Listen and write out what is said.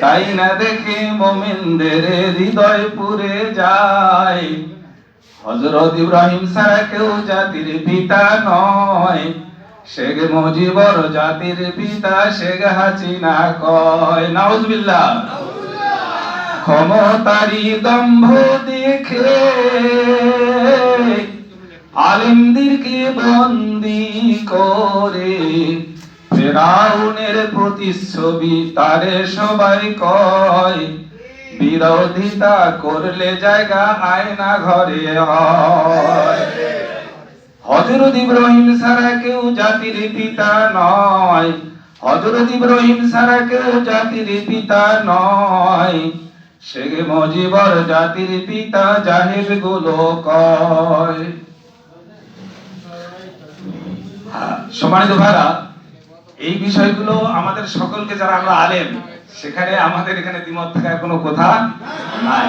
তাই না দেখে মোমিনদের হৃদয় পুরে যায়। হজরত ইব্রাহিম ছাড়া কেউ জাতির পিতা নয়। শেখ মুজিবর জাতির পিতা শেখ হাসিনা কয়। নাউজুবিল্লাহ। ক্ষমতারি দম্ভ দেখে আলেমদেরকে বন্দি করে ফেরাউনের প্রতিচ্ছবি তারে সবাই কয়। বিরোধিতা করলে জায়গা আয়না ঘরে হয়। হজরত ইব্রাহিম ছাড়া কেউ জাতির পিতা নয়। হজরত ইব্রাহিম ছাড়া কেউ জাতির পিতা নয়। শেখ মুজিবর জাতির পিতা গুলো কয়। হ্যাঁ, সম্মানিত এই বিষয়গুলো আমাদের সকলকে যারা আমরা আলেম, সেখানে আমাদের এখানে দ্বিমত থাকার কোনো কথা নাই।